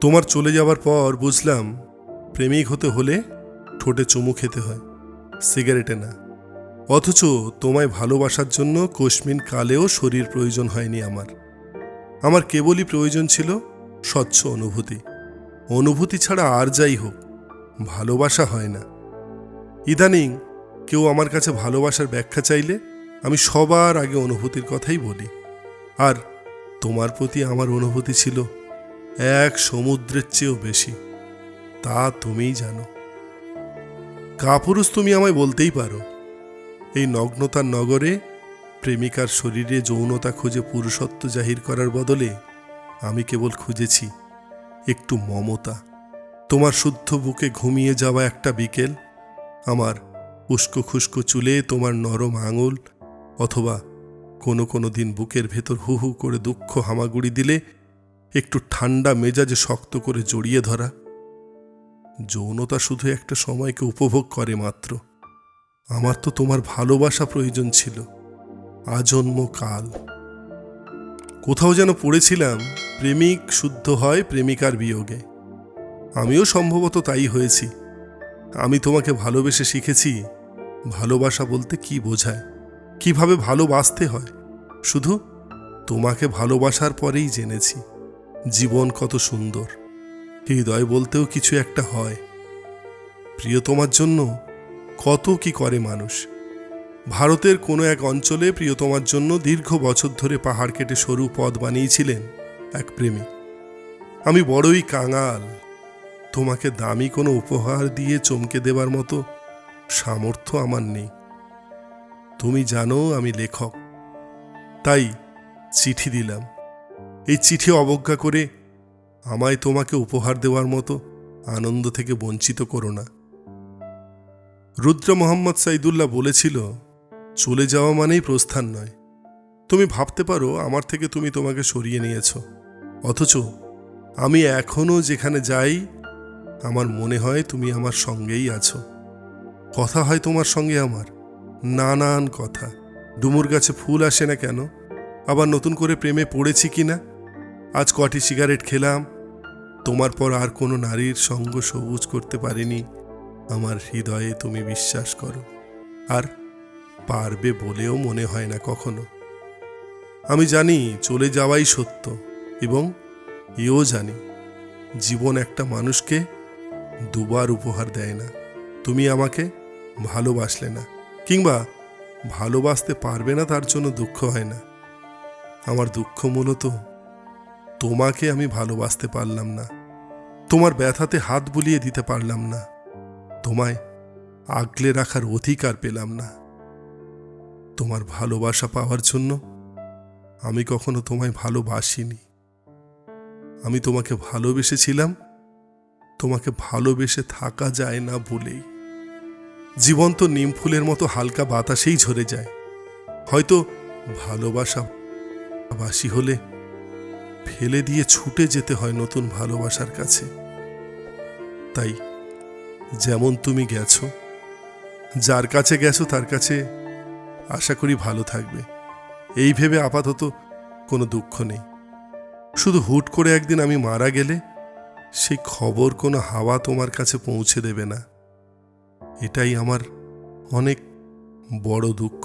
তোমার চলে যাওয়ার পর বুঝলাম প্রেমিক হতে হলে ঠোঁটে চুমু খেতে হয়, সিগারেটে না। অথচ তোমায় ভালোবাসার জন্য কোশমিন কালেও শরীর প্রয়োজন হয়নি আমার। আমার কেবলই প্রয়োজন ছিল স্বচ্ছ অনুভূতি। অনুভূতি ছাড়া আর যাই হোক, ভালোবাসা হয় না। ইদানিং কেউ আমার কাছে ভালোবাসার ব্যাখ্যা চাইলে আমি সবার আগে অনুভূতির কথাই বলি। আর তোমার প্রতি আমার অনুভূতি ছিল এক সমুদ্রের চেয়েও বেশি। তা তুমিই জানো। কাপুরুষ, তুমি আমায় বলতেই পারো, এই নগ্নতার নগরে প্রেমিকার শরীরে যৌনতা খুঁজে পুরুষত্ব জাহির করার বদলে আমি কেবল খুঁজেছি একটু মমতা। তোমার শুদ্ধ বুকে ঘুমিয়ে যাওয়া একটা বিকেল, আমার উস্কো খুস্কো চুলে তোমার নরম আঙুল, অথবা কোনো কোনো দিন বুকের ভেতর হু হু করে দুঃখ হামাগুড়ি দিলে একটু ঠান্ডা মেজাজে শক্ত করে জড়িয়ে ধরা। যৌনতা শুধু একটা সময়কে উপভোগ করে মাত্র। আমার তো তোমার ভালোবাসা প্রয়োজন ছিল। আজন্ম কাল। কোথাও যেন পড়েছিলাম, প্রেমিক শুদ্ধ হয় প্রেমিকার বিয়োগে। আমিও সম্ভবত তাই হয়েছি। আমি তোমাকে ভালোবেসে শিখেছি, ভালোবাসা বলতে কি বোঝায়? কীভাবে ভালোবাসতে হয়? শুধু তোমাকে ভালোবাসার পরেই জেনেছি। জীবন কত সুন্দর। হৃদয় বলতেও কিছু একটা হয়। প্রিয়তমার জন্য কত কি করে মানুষ। ভারতের কোনো এক অঞ্চলে প্রিয়তমার জন্য দীর্ঘ বছর ধরে পাহাড় কেটে সরু পথ বানিয়েছিলেন এক প্রেমিক। আমি বড়ই কাঙাল। তোমাকে দামি কোনো উপহার দিয়ে চমকে দেবার মতো সামর্থ্য আমার নেই। তুমি জানো আমি লেখক। তাই চিঠি দিলাম। এই চিঠি অবজ্ঞা করে আমায় তোমাকে উপহার দেওয়ার মতো আনন্দ থেকে বঞ্চিত করো না। রুদ্র মোহাম্মদ সাইদুল্লাহ বলেছিল, চলে যাওয়া মানেই প্রস্থান নয়। তুমি ভাবতে পারো, আমার থেকে তুমি তোমাকে সরিয়ে নিয়েছ। অথচ আমি এখনও যেখানে যাই, আমার মনে হয় তুমি আমার সঙ্গেই আছো। কথা হয় তোমার সঙ্গে আমার। নানান কথা। ডুমুর গাছে ফুল আসে না কেন? আবার নতুন করে প্রেমে পড়েছি কি না আজ কটি সিগারেট খেলাম? তোমার পর আর কোনো নারীর সঙ্গ সবুজ করতে পারিনি। আমার হৃদয়ে তুমি বিশ্বাস করো। আর পারবে বলেও মনে হয় না কখনো। আমি জানি চলে যাওয়াই সত্য এবং এও জানি, জীবন একটা মানুষকে দুবার উপহার দেয় না। তুমি আমাকে ভালোবাসলে না, কিংবা ভালোবাসতে পারবে না তার জন্য দুঃখ হয় না। আমার দুঃখ মূলত তোমাকে আমি ভালোবাসতে পারলাম না। তোমার ব্যথাতে হাত বুলিয়ে দিতে পারলাম না। তোমায় আগলে রাখার অধিকার পেলাম না। তোমার ভালোবাসা পাওয়ার জন্য আমি কখনো তোমায় ভালোবাসিনি। আমি তোমাকে ভালোবেসেছিলাম। তোমাকে ভালোবেসে থাকা যায় না বলেই। জীবন তো নিম ফুলের মতো হালকা বাতাসেই ঝরে যায়। হয়তো ভালোবাসা বাসি হলে ফেলে দিয়ে ছুটে যেতে হয় নতুন ভালোবাসার কাছে। তাই যেমন তুমি গেছো, যার কাছে গেছো তার কাছে আশা করি ভালো থাকবে। এই ভেবে আপাতত কোনো দুঃখ নেই। শুধু হুট করে একদিন আমি মারা গেলে সেই খবর কোনো হাওয়া তোমার কাছে পৌঁছে দেবে না। এটাই আমার অনেক বড় দুঃখ।